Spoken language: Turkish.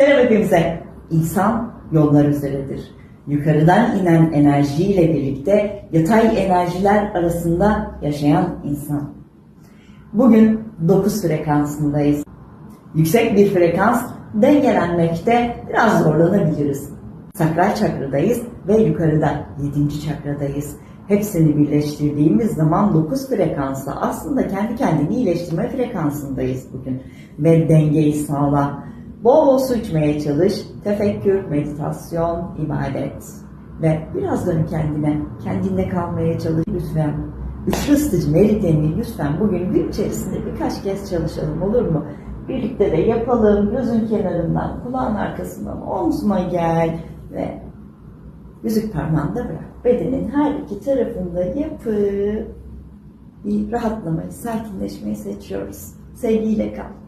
Selam hepimize. İnsan yollar üzeredir. Yukarıdan inen enerjiyle birlikte yatay enerjiler arasında yaşayan insan. Bugün 9 frekansındayız. Yüksek bir frekans dengelenmekte biraz zorlanabiliriz. Sakral çakradayız ve yukarıda 7. çakradayız. Hepsini birleştirdiğimiz zaman 9 frekansı aslında kendi kendini iyileştirme frekansındayız bugün. Ve dengeyi sağla. Bol bol su içmeye çalış. Tefekkür, meditasyon, ibadet. Ve biraz dön kendine. Kendinde kalmaya çalış lütfen. Üçlü ısıtıcı meridyeni lütfen bugün gün içerisinde birkaç kez çalışalım olur mu? Birlikte de yapalım. Gözün kenarından, kulağın arkasından omzuma gel ve yüzük parmağında bırak. Bedenin her iki tarafında yapıp bir rahatlamayı, sakinleşmeyi seçiyoruz. Sevgiyle kal.